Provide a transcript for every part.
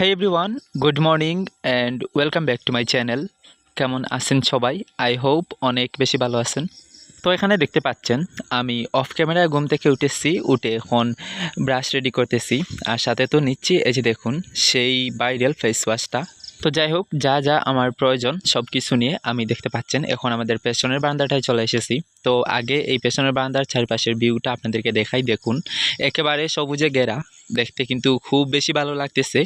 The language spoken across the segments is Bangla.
হ্যাঁ everyone good morning and welcome back to my channel কেমন আছেন সবাই? আই হোপ অনেক বেশি ভালো আছেন। তো এখানে দেখতে পাচ্ছেন, আমি অফ ক্যামেরায় ঘুম থেকে উঠেছি, উঠে এখন ব্রাশ রেডি করতেছি। আর সাথে তো নিচ্ছি, এই যে দেখুন, সেই ভাইরাল ফেস ওয়াশটা তো যাই হোক, যা যা আমার প্রয়োজন সব কিছু নিয়ে আমি দেখতে পাচ্ছেন, এখন আমাদের পেছনের বারান্দাটায় চলে এসেছি। তো আগে এই পেছনের বারান্দার চারপাশের ভিউটা আপনাদেরকে দেখাই, দেখুন। একেবারে সবুজে ঘেরা, দেখতে কিন্তু খুব বেশি ভালো লাগতেছে।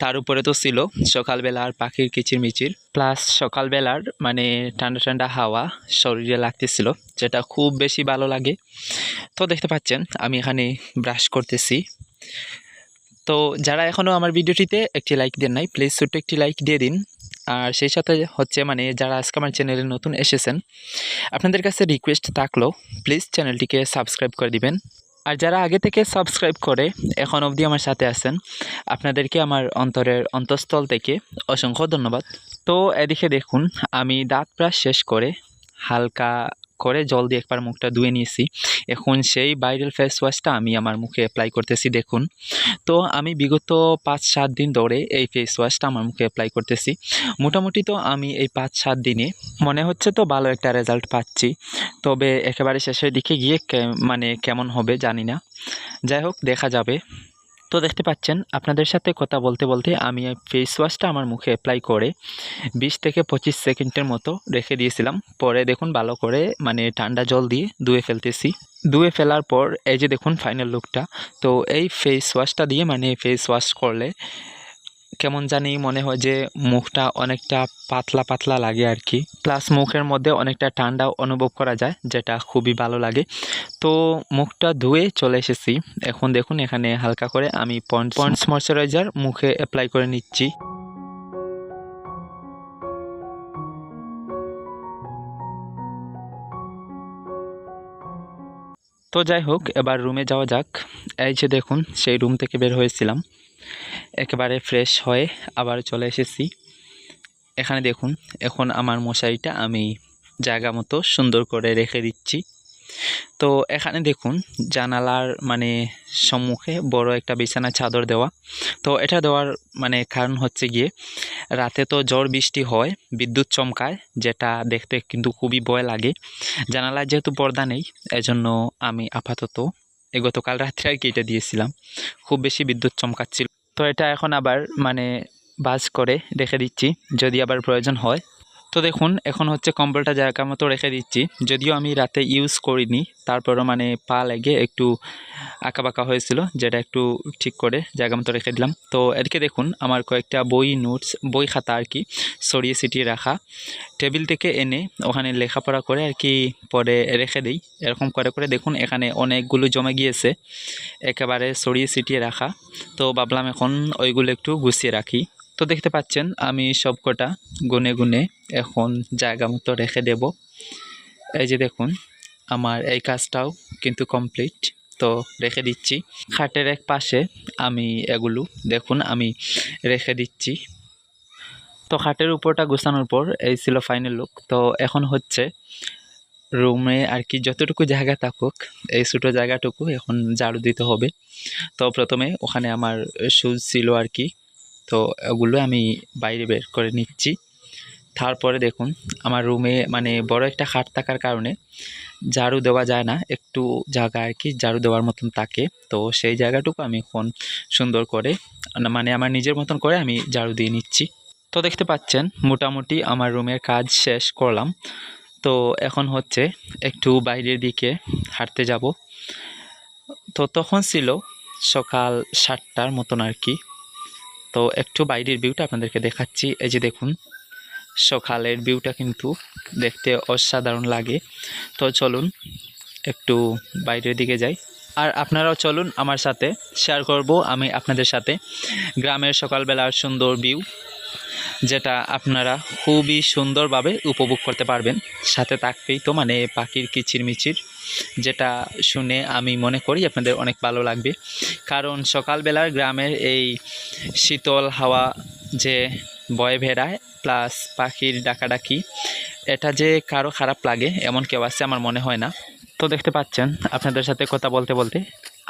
তার উপরে তো ছিল সকালবেলার পাখির কিচিরমিচির প্লাস সকালবেলার মানে ঠান্ডা ঠান্ডা হাওয়া শরীরে লাগতেছিল, যেটা খুব বেশি ভালো লাগে। তো দেখতে পাচ্ছেন, আমি এখানে ব্রাশ করতেছি। তো যারা এখনও আমার ভিডিওটিতে একটি লাইক দেন নাই প্লিজ ছোট্ট একটি লাইক দিয়ে দিন। আর সেই সাথে হচ্ছে মানে যারা আজকে আমার চ্যানেলে নতুন এসেছেন, আপনাদের কাছে রিকোয়েস্ট থাকল প্লিজ চ্যানেলটিকে সাবস্ক্রাইব করে দিবেন। আর যারা আগে থেকে সাবস্ক্রাইব করে, এখন অবধি আমার সাথে আছেন, আপনাদেরকে আমার অন্তরের অন্তঃস্থল থেকে অসংখ্য ধন্যবাদ। তো এদিকে দেখুন, আমি দাঁত ব্রাশ শেষ করে হালকা করে জল দিয়ে একবার মুখটা ধুয়ে নিয়েছি। এখন সেই ভাইরাল ফেস ওয়াশটা আমি আমার মুখে অ্যাপ্লাই করতেছি, দেখুন। তো আমি বিগত পাঁচ সাত দিন ধরে এই ফেস ওয়াশটা আমার মুখে অ্যাপ্লাই করতেছি। মোটামুটি তো আমি এই পাঁচ সাত দিনে মনে হচ্ছে তো ভালো একটা রেজাল্ট পাচ্ছি। তবে একেবারে শেষের দিকে গিয়ে মানে কেমন হবে জানি না। যাই হোক, দেখা যাবে। তো দেখতে পাচ্ছেন, আপনাদের সাথে কথা বলতে বলতে আমি ফেস ওয়াশটা আমার মুখে অ্যাপ্লাই করে বিশ থেকে পঁচিশ সেকেন্ডের মতো রেখে দিয়েছিলাম। পরে দেখুন ভালো করে মানে ঠান্ডা জল দিয়ে ধুয়ে ফেলতেছি। ধুয়ে ফেলার পর এই যে দেখুন ফাইনাল লুকটা তো এই ফেস ওয়াশটা দিয়ে মানে ফেস ওয়াশ করলে কেমন জানি মনে হয় যে মুখটা অনেকটা পাতলা পাতলা লাগে আর কি। প্লাস মুখের মধ্যে অনেকটা ঠান্ডা অনুভব করা যায়, যেটা খুবই ভালো লাগে। তো মুখটা ধুয়ে চলে এসেছি। এখন দেখুন এখানে হালকা করে আমি পন্ডস পন্ডস ময়শ্চারাইজার মুখে অ্যাপ্লাই করে নিচ্ছি। তো যাই হোক, এবার রুমে যাওয়া যাক। এই যে দেখুন, সেই রুম থেকে বের হয়েছিলাম। একেবারে ফ্রেশ হয়ে আবার চলে এসেছি। এখানে দেখুন, এখন আমার মশারিটা আমি জায়গা মতো সুন্দর করে রেখে দিচ্ছি। তো এখানে দেখুন, জানালার মানে সম্মুখে বড় একটা বিছানা চাদর দেওয়া। তো এটা দেওয়ার মানে কারণ হচ্ছে গিয়ে, রাতে তো ঝড় বৃষ্টি হয়, বিদ্যুৎ চমকায়, যেটা দেখতে কিন্তু খুবই ভয় লাগে। জানালার যেহেতু পর্দা নেই, এজন্য আমি আপাতত গতকাল রাত্রে আর কি এটা দিয়েছিলাম। খুব বেশি বিদ্যুৎ চমকাচ্ছিল। তো এটা এখন আবার মানে বাজ করে রেখে দিচ্ছি। যদি আবার প্রয়োজন হয়। তো দেখুন, এখন হচ্ছে কম্বলটা জায়গা মতো রেখে দিচ্ছি। যদিও আমি রাতে ইউজ করিনি, তারপরও মানে পা লেগে একটু আঁকাবাঁকা হয়েছিল, যেটা একটু ঠিক করে জায়গা মতো রেখে দিলাম। তো এদিকে দেখুন, আমার কয়েকটা বই নোটস বই খাতা আর কি সরিয়ে ছিটিয়ে রাখা। টেবিল থেকে এনে ওখানে লেখাপড়া করে আর কি পরে রেখে দিই। এরকম করে করে দেখুন, এখানে অনেকগুলো জমে গিয়েছে, একেবারে সরিয়ে ছিটিয়ে রাখা। তো ভাবলাম এখন ওইগুলো একটু গুছিয়ে রাখি। তো দেখতে পাচ্ছেন, আমি সব কটা গুনে গুনে এখন জায়গা মতো রেখে দেব। এই যে দেখুন, আমার এই কাজটাও কিন্তু কমপ্লিট। তো রেখে দিচ্ছি। খাটের এক পাশে আমি এগুলো, দেখুন, আমি রেখে দিচ্ছি। তো খাটের উপরটা গোছানোর পর এই ছিল ফাইনাল লুক তো এখন হচ্ছে রুমে আর কি যতটুকু জায়গা থাকুক, এই ছোটো জায়গাটুকু এখন ঝাড়ু দিতে হবে। তো প্রথমে ওখানে আমার শুজ ছিল আর কি তো ওগুলো আমি বাইরে বের করে নিচ্ছি। তারপরে দেখুন, আমার রুমে মানে বড় একটা খাট থাকার কারণে ঝাড়ু দেওয়া যায় না, একটু জায়গা আর কি ঝাড়ু দেওয়ার মতন থাকে। তো সেই জায়গাটুকু আমি এখন সুন্দর করে মানে আমার নিজের মতন করে আমি ঝাড়ু দিয়ে নিচ্ছি। তো দেখতে পাচ্ছেন, মোটামুটি আমার রুমের কাজ শেষ করলাম। তো এখন হচ্ছে একটু বাইরের দিকে হাঁটতে যাব। তো তখন ছিল সকাল সাতটার মতন আর কি। তো একটু বাইরের ভিউটা আপনাদেরকে দেখাচ্ছি। এই যে দেখুন, সকালের ভিউটা কিন্তু দেখতে অসাধারণ লাগে। তো চলুন একটু বাইরের দিকে যাই। আর আপনারাও চলুন আমার সাথে শেয়ার করব। আমি আপনাদের সাথে গ্রামের সকালবেলার সুন্দর ভিউ যেটা আপনারা খুবই সুন্দরভাবে উপভোগ করতে পারবেন। সাথে থাকবেই তো মানে পাখির কিচিরমিচির, যেটা শুনে আমি মনে করি আপনাদের অনেক ভালো লাগবে। কারণ সকালবেলার গ্রামের এই শীতল হাওয়া যে বয়ে ভেড়ায় প্লাস পাখির ডাকাডাকি, এটা যে কারও খারাপ লাগে, এমন কেউ আছে, আমার মনে হয় না। তো দেখতে পাচ্ছেন, আপনাদের সাথে কথা বলতে বলতে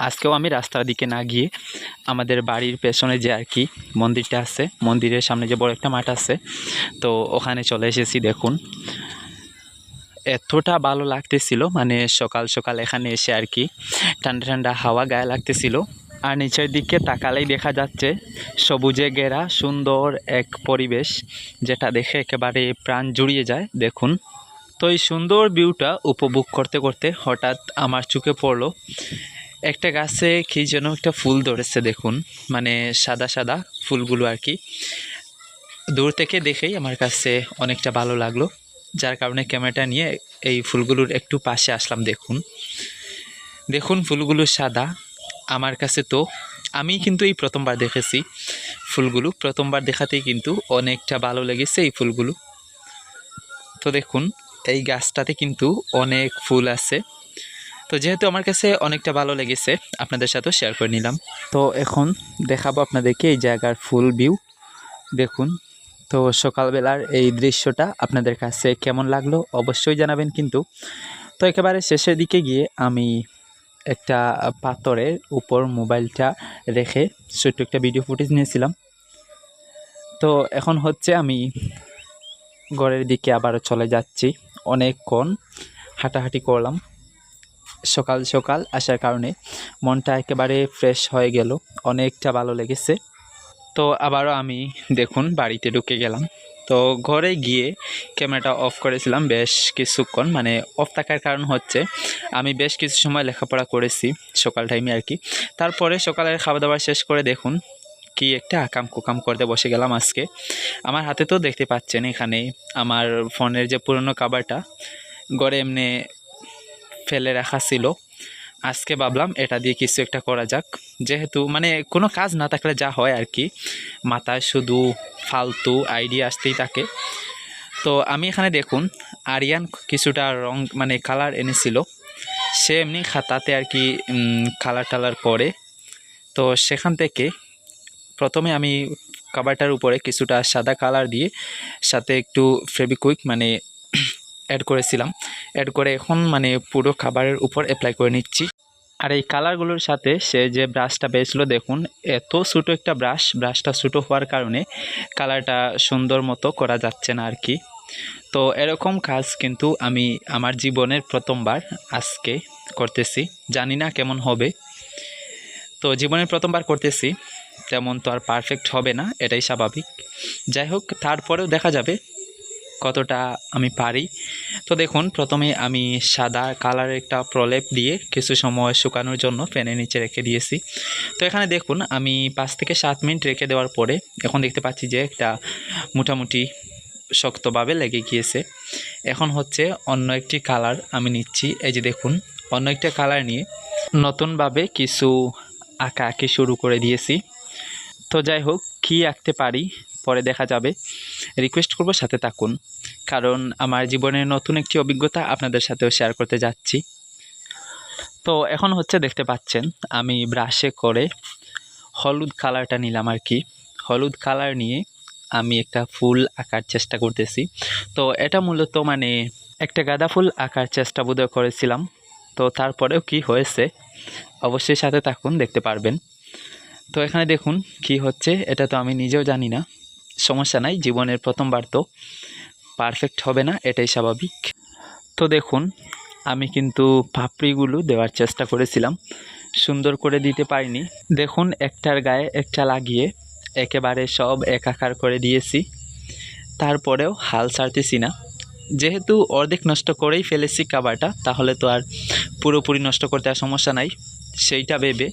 আজকেও আমি রাস্তার দিকে না গিয়ে আমাদের বাড়ির পেছনে যে আর কি মন্দিরটা আছে, মন্দিরের সামনে যে বড় একটা মাঠ আছে, তো ওখানে চলে এসেছি দেখুন। এতটা ভালো লাগতেছিল মানে সকাল সকাল এখানে এসে আর কি ঠান্ডা ঠান্ডা হাওয়া গায়ে লাগতেছিল। আর নিচের দিকে তাকালেই দেখা যাচ্ছে সবুজে ঘেরা সুন্দর এক পরিবেশ, যেটা দেখে একেবারে প্রাণ জুড়িয়ে যায়, দেখুন। তো এই সুন্দর ভিউটা উপভোগ করতে করতে হঠাৎ আমার চোখে পড়ল একটা গাছে কী যেন একটা ফুল ধরেছে, দেখুন। মানে সাদা সাদা ফুলগুলো আর কি। দূর থেকে দেখেই আমার কাছে অনেকটা ভালো লাগল। যার কারণে ক্যামেরাটা নিয়ে এই ফুলগুলোর একটু পাশে আসলাম, দেখুন। দেখুন, ফুলগুলো সাদা। আমার কাছে তো আমি কিন্তু এই প্রথমবার দেখেছি ফুলগুলো। প্রথমবার দেখাতেই কিন্তু অনেকটা ভালো লেগেছে এই ফুলগুলো। তো দেখুন, এই গাছটাতে কিন্তু অনেক ফুল আছে। তো যেহেতু আমার কাছে অনেকটা ভালো লেগেছে, আপনাদের সাথেও শেয়ার করে নিলাম। তো এখন দেখাবো আপনাদেরকে এই জায়গার ফুল ভিউ দেখুন, তো সকালবেলার এই দৃশ্যটা আপনাদের কাছে কেমন লাগল অবশ্যই জানাবেন কিন্তু। তো একেবারে শেষের দিকে গিয়ে আমি একটা পাথরের উপর মোবাইলটা রেখে ছোট্ট একটা ভিডিও ফুটেজ নিয়েছিলাম। তো এখন হচ্ছে আমি ঘরের দিকে আবারও চলে যাচ্ছি। অনেকক্ষণ হাঁটাহাঁটি করলাম। সকাল সকাল আসার কারণে মনটা একেবারে ফ্রেশ হয়ে গেল, অনেকটা ভালো লেগেছে। তো আবারও আমি দেখুন বাড়িতে ঢুকে গেলাম। তো ঘরে গিয়ে ক্যামেরাটা অফ করেছিলাম বেশ কিছুক্ষণ মানে অফ থাকার কারণ হচ্ছে আমি বেশ কিছু সময় লেখাপড়া করেছি সকাল টাইমে আর কি। তারপরে সকালের খাওয়া দাওয়া শেষ করে দেখুন কি একটা আকাম কুকাম করতে বসে গেলাম আজকে। আমার হাতে তো দেখতে পাচ্ছেন এখানে আমার ফোনের যে পুরনো কাভারটা ঘরে এমনি ফেলে রাখা ছিল। আজকে ভাবলাম এটা দিয়ে কিছু একটা করা যাক। যেহেতু মানে কোনো কাজ না থাকলে যা হয় আর কি, মাথায় শুধু ফালতু আইডিয়া আসতেই থাকে। তো আমি এখানে দেখুন, আরিয়ান কিছুটা রং মানে কালার এনেছিল। সে এমনি খাতাতে আর কি কালার টালার করে। তো সেখান থেকে প্রথমে আমি কাবারটার উপরে কিছুটা সাদা কালার দিয়ে সাথে একটু ফেবিকুইক মানে অ্যাড করেছিলাম। অ্যাড করে এখন মানে পুরো খাবারের উপর অ্যাপ্লাই করে নিচ্ছি। আর এই কালারগুলোর সাথে সে যে ব্রাশটা পেয়েছিল দেখুন, এত ছোটো একটা ব্রাশ ব্রাশটা ছোটো হওয়ার কারণে কালারটা সুন্দর মতো করা যাচ্ছে না আর কি তো এরকম কাজ কিন্তু আমি আমার জীবনের প্রথমবার আজকে করতেছি। জানি না কেমন হবে। তো জীবনের প্রথমবার করতেছি, তেমন তো আর পারফেক্ট হবে না, এটাই স্বাভাবিক। যাই হোক, তারপরেও দেখা যাবে কতটা আমি পারি। তো দেখুন, প্রথমে আমি সাদা কালারের একটা প্রলেপ দিয়ে কিছু সময় শুকানোর জন্য ফ্যানের নিচে রেখে দিয়েছি। তো এখানে দেখুন, আমি পাঁচ থেকে সাত মিনিট রেখে দেওয়ার পরে এখন দেখতে পাচ্ছি যে একটা মোটামুটি শক্তভাবে লেগে গিয়েছে। এখন হচ্ছে অন্য একটি কালার আমি নিচ্ছি। এই যে দেখুন, অন্য একটা কালার নিয়ে নতুনভাবে কিছু আঁকা আঁকি শুরু করে দিয়েছি। তো যাই হোক, কী আঁকতে পারি? পরে দেখা যাবে। রিকোয়েস্ট করব সাথে থাকুন। কারণ আমার জীবনের নতুন একটি অভিজ্ঞতা আপনাদের সাথেও শেয়ার করতে যাচ্ছি। তো এখন হচ্ছে দেখতে পাচ্ছেন, আমি ব্রাশে করে হলুদ কালারটা নিলাম আর কি। হলুদ কালার নিয়ে আমি একটা ফুল আঁকার চেষ্টা করতেছি। তো এটা মূলত মানে একটা গাঁদা ফুল আঁকার চেষ্টা বোধহয় করেছিলাম। তো তারপরেও কি হয়েছে, অবশ্যই সাথে থাকুন, দেখতে পারবেন। তো এখানে দেখুন কি হচ্ছে, এটা তো আমি নিজেও জানি না। সমস্যা নাই, জীবনের প্রথমবার তো। পারফেক্ট হবে না, এটাই স্বাভাবিক। তো দেখুন, আমি কিন্তু পাপড়িগুলো দেওয়ার চেষ্টা করেছিলাম, সুন্দর করে দিতে পারিনি। দেখুন, একটার গায়ে একটা লাগিয়ে একেবারে সব একাকার করে দিয়েছি। তারপরেও হাল ছাড়তেছি না। যেহেতু অর্ধেক নষ্ট করেই ফেলেছি কাবারটা তাহলে তো আর পুরোপুরি নষ্ট করতে আর সমস্যা নাই, সেইটা ভেবে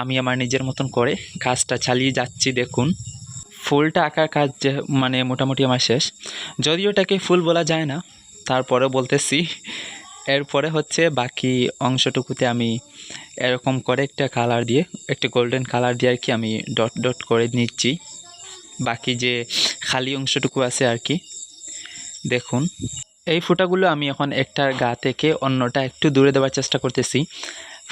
আমি আমার নিজের মতন করে কাজটা চালিয়ে যাচ্ছি, দেখুন। ফুলটা আঁকার কাজ যে মানে মোটামুটি আমার শেষ। যদিও এটাকে ফুল বলা যায় না তারপরে বলতেছি। এরপরে হচ্ছে বাকি অংশটুকুতে আমি এরকম করে একটা কালার দিয়ে, একটা গোল্ডেন কালার দিয়ে আর কি আমি ডট ডট করে নিচ্ছি। বাকি যে খালি অংশটুকু আছে আর কি, দেখুন। এই ফুটাগুলো আমি এখন একটার গা থেকে অন্যটা একটু দূরে দেওয়ার চেষ্টা করতেছি।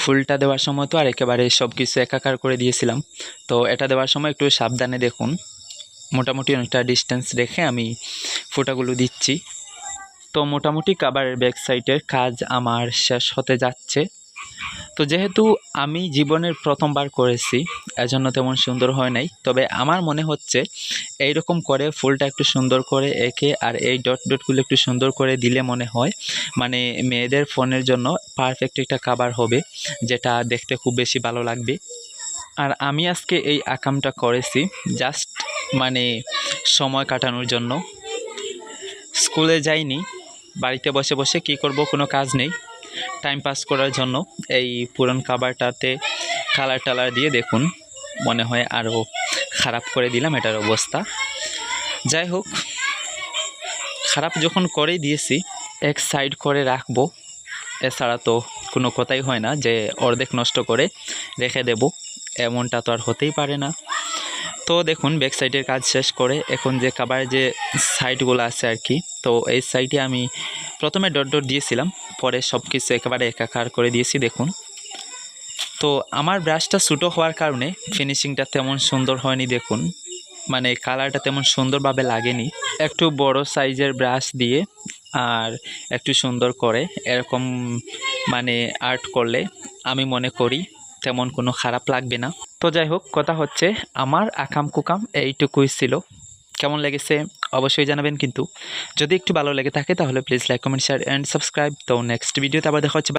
ফুলটা দেওয়ার সময় তো আর একেবারে সব কিছু একাকার করে দিয়েছিলাম। তো এটা দেওয়ার সময় একটু সাবধানে দেখুন। মোটামুটি অনেকটা ডিস্টেন্স রেখে আমি ফোটাগুলো দিচ্ছি। তো মোটামুটি কাবারের ব্যাক সাইডের কাজ আমার শেষ হতে যাচ্ছে। তো যেহেতু আমি জীবনের প্রথমবার করেছি, এজন্য তেমন সুন্দর হয় নাই। তবে আমার মনে হচ্ছে এই রকম করে ফুলটা একটু সুন্দর করে এঁকে আর এই ডট ডটগুলো একটু সুন্দর করে দিলে মনে হয় মানে মেয়েদের ফোনের জন্য পারফেক্ট একটা কাবার হবে, যেটা দেখতে খুব বেশি ভালো লাগবে। আর আমি আজকে এই আকামটা করেছি জাস্ট মানে সময় কাটানোর জন্য। স্কুলে যাইনি, বাড়িতে বসে বসে কি করব কোনো কাজ নেই। টাইম পাস করার জন্য এই পুরন কাবারটাতে কালার টালার দিয়ে দেখুন, মনে হয় আরও খারাপ করে দিলাম এটার অবস্থা। যাই হোক, খারাপ যখন করেই দিয়েছি, এক সাইড করে রাখব, এছাড়া তো কোনো কথাই হয় না যে অর্ধেক নষ্ট করে রেখে দেব। এমনটা তো আর হতেই পারে না। তো দেখুন ব্যাক সাইডের কাজ শেষ করে এখন যে কাবার যে সাইডগুলো আছে আর কি, তো এই সাইডে আমি প্রথমে ডট ডট দিয়েছিলাম, পরে সব কিছু একেবারে একাকার করে দিয়েছি, দেখুন। তো আমার ব্রাশটা ছোটো হওয়ার কারণে ফিনিশিংটা তেমন সুন্দর হয়নি, দেখুন। মানে কালারটা তেমন সুন্দরভাবে লাগেনি। একটু বড় সাইজের ব্রাশ দিয়ে আর একটু সুন্দর করে, এরকম মানে আর্ট করলে আমি মনে করি তেমন কোনো খারাপ লাগবে না। তো যাই হোক, কথা হচ্ছে আমার আকাম কুকাম এইটুকুই ছিল। কেমন লেগেছে অবশ্যই জানাবেন কিন্তু। যদি একটু ভালো লেগে থাকে তাহলে please like comment share and subscribe তো নেক্সট ভিডিওতে আবার দেখা হচ্ছে।